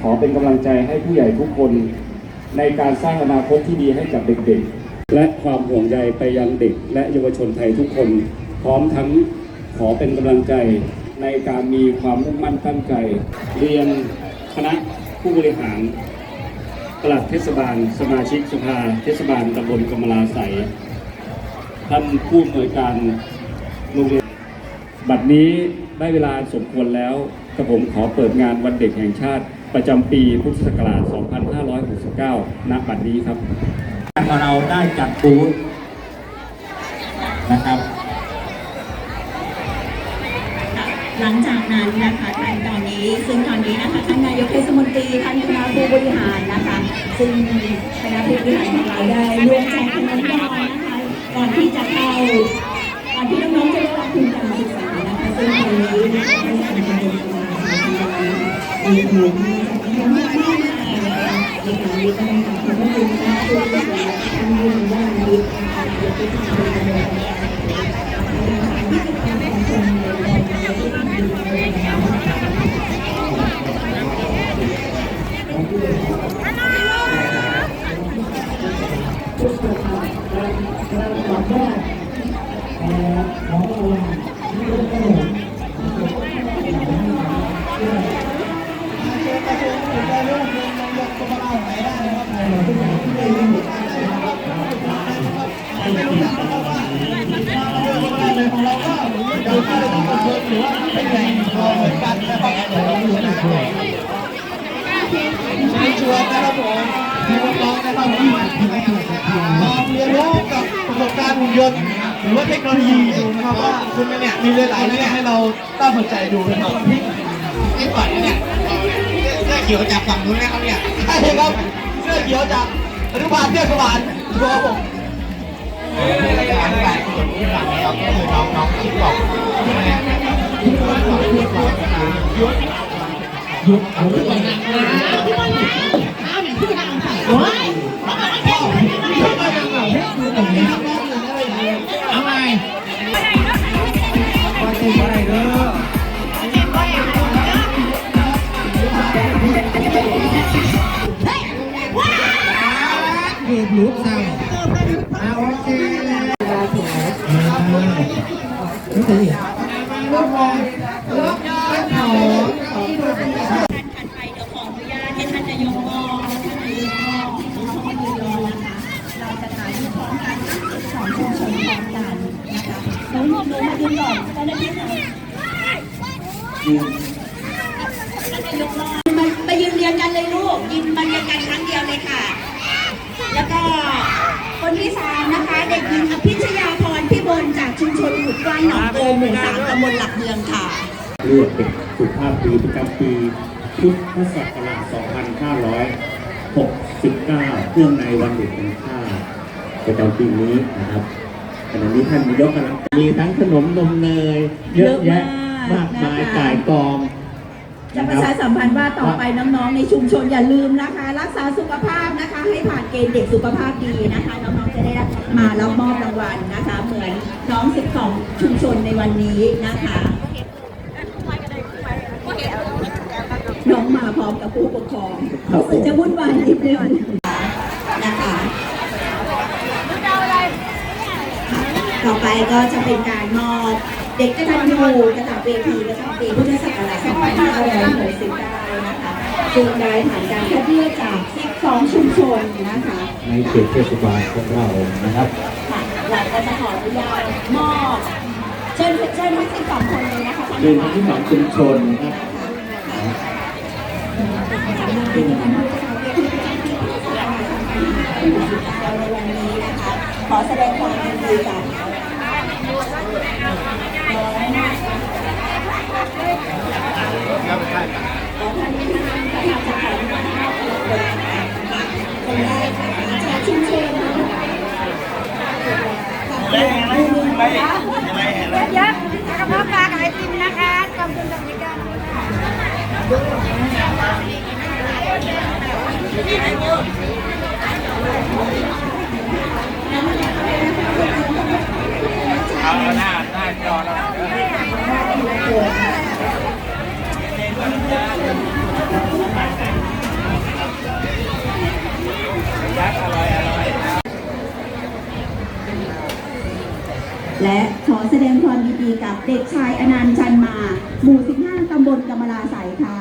ขอเป็นกำลังใจให้ผู้ใหญ่ทุกคนในการสร้างอนาคตที่ดีให้กับเด็กๆ และความห่วงใยไปยังเด็ก และเยาวชนไทยทุกคน พร้อมทั้งขอเป็นกำลังใจในการมีความมุ่งมั่นตั้งใจ เรียนคณะผู้บริหารปลัดเทศบาล สมาชิกสภา เทศบาลตำบลกำมลาใสท่านผู้อำนวยการโรงเรียนบัดนี้ได้เวลาสมควรแล้วกระผมขอเปิดงานวันเด็กแห่งชาติ ประจำปีพุทธศักราช 2569 ณ บัดนี้ครับของเราได้จัดบูธนะครับ หลังจากนั้นนะคะท่านตอนนี้ ซึ่งตอนนี้นะคะท่านนายกเทศมนตรีท่านคณะผู้บริหารนะคะ ซึ่งคณะผู้บริหารของเราได้ร่วมแจกขนมก่อนน Thank you. มีชวนนะครับผมมีน้องนะครับที่ลองเรียนรู้กับประสบการณ์หุ่นยนต์หรือว่าเทคโนโลยีดูนะครับว่าคุณเนี่ยมีหลายๆเนี่ยให้เราต้าสนใจดูนะครับนี่ก่อนเนี่ยเสื้อเขียวจากฝั่งนู้นนะครับเนี่ยใช่ครับเสื้อเขียวจากอนุบาลเทศบาลตัวผมเราจะอธิบายส่วนที่ฝั่งนะครับก็คือน้องน้อง ที่บอกเนี่ย เอาไง เกิดรูปเศร้าเอาโอเคเลยนี่สิรับรองรับรับ ขอท่านถัดไปเดี๋ยวขออนุญาตให้ท่านนายกมอบท่านนายกมอบที่เขามายืนรอนะคะเราจะถ่ายรูปพร้อมกันทั้ง12ชุมชนพร้อมกันนะคะน้องหมดเลยมายืนก่อนท่านนายกค่ะท่านนายกมอบมามายืนเรียงกันเลยลูกยืนมาเรียงกันครั้งเดียวเลยค่ะ แล้วก็คนที่สามนะคะ เด็กหญิงอภิชยา ชุมชนหมุดกว้างหนองโกหมู่สามตำบลหลักเมืองค่ะเลือกเด็กสุภาพดีประจำปีพุทธศักราช 2569 เพื่องในวันเด็กแห่งชาติประจำปีนี้นะครับขณะนี้ท่านนายกกำลังมีทั้งขนมนมเนย เยอะแยะมากมายเยอะมากนะคะก่ายกอง จะประชาสัมพันธ์ว่าต่อไปน้องๆ ในชุมชนอย่าลืมนะคะ รักษาสุขภาพนะคะ ให้ผ่านเกณฑ์เด็กสุขภาพดีนะคะน้องๆจะได้มารับมอบรางวัลนะคะ เหมือนน้อง 12 ชุมชนในวันนี้นะคะน้องมาพร้อมกับผู้ปกครองรู้สึกจะวุ่นวายนิดนึงนะคะต่อไปก็จะเป็นการมอบ เด็กกตัญญูกระตับเวทีประจำปีพุทธศักราช2569นะคะซึ่งได้ผ่านการคัดเลือกจาก 12 ชุมชนนะคะ ในเขตเทศบาลของเรานะครับ ค่ะเราก็จะขออนุญาตมอบเชิญเชิญทั้ง12คนเลยนะคะท่านเดินประธานที่หนองชุมชนนะครับเป็นการพูดคุยเวทีประจำปีพุทธศักราช2569ในวันนี้นะคะ ขอแสดงความยินดีกับ ขอท่านประธานประธานจะขออนุญาตมอบรางวัลนะคะคนแรกนะคะชาวชุมชนนะคะขอะเยอะกระเพาะปลากับไอติมนะคะขอบคุณสวัสดิการด้วยค่ะ เอาหน้าหน้าจอเรา ขอบคุณ และขอแสดงความยินดีกับเด็กชายอนันต์จันมา หมู่ 15 ตำบลกำมลาสายค่ะ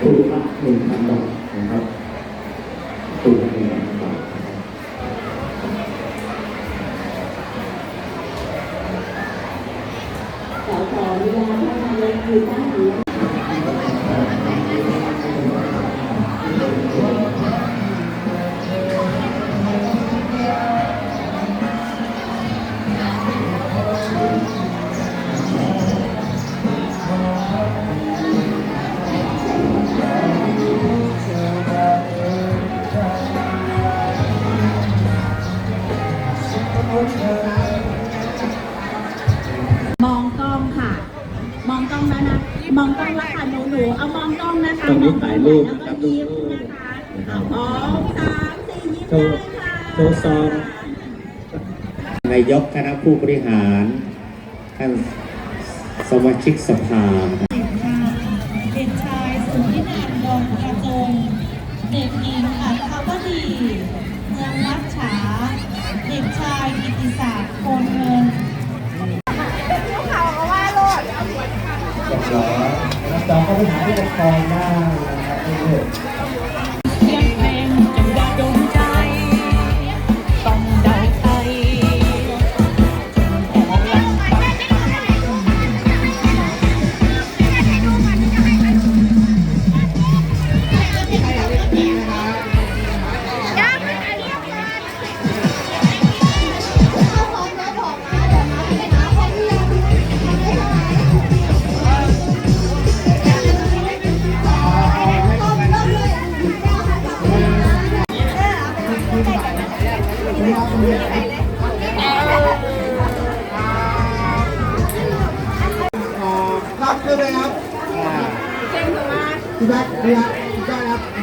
ทุนละหนึ่งพันบาทนะครับ รงนี้ถ่ายรูปแล้วครับยิ้มนะคะสอสามสี่ยิ้มโชได้ว์โชว์ซองนายกคณะผู้บริหารท่านสมาชิกสภาเด็กชายสุนินันท์ดงกระจงเด็กหญิงอัครวดีเมืองมัชฉา เด็กชายกิติศักดิ์โคนเงินลูกเขาก็ว่าโลดขอรับจองก็ไปหาผู้ปกครองได้ Amen.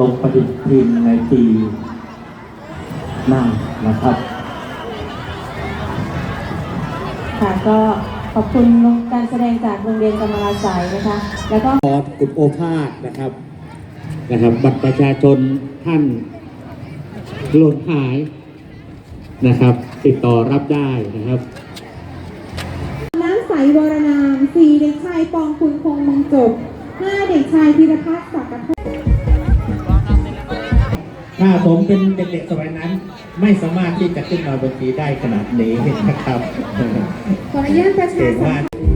ลงปฏิทินในปีหน้านะครับ ค่ะก็ขอบคุณการแสดงจากโรงเรียนกำมะลาสายนะคะ แล้วก็ขอกุฎโอภาสนะครับนะครับ บัตรประชาชนท่านหล่นหายนะครับ ติดต่อรับได้นะครับน้ำใสวรนามสี่เด็กชายปองคุณคงมงจบห้าเด็กชายธีรพัฒน์ศักดิ์ ถ้าผมเป็นเด็กๆสมัยนั้น ไม่สามารถที่จะขึ้นมาบนทีได้ขนาดนี้นะครับขออนุญาตประชาสัมพันธ์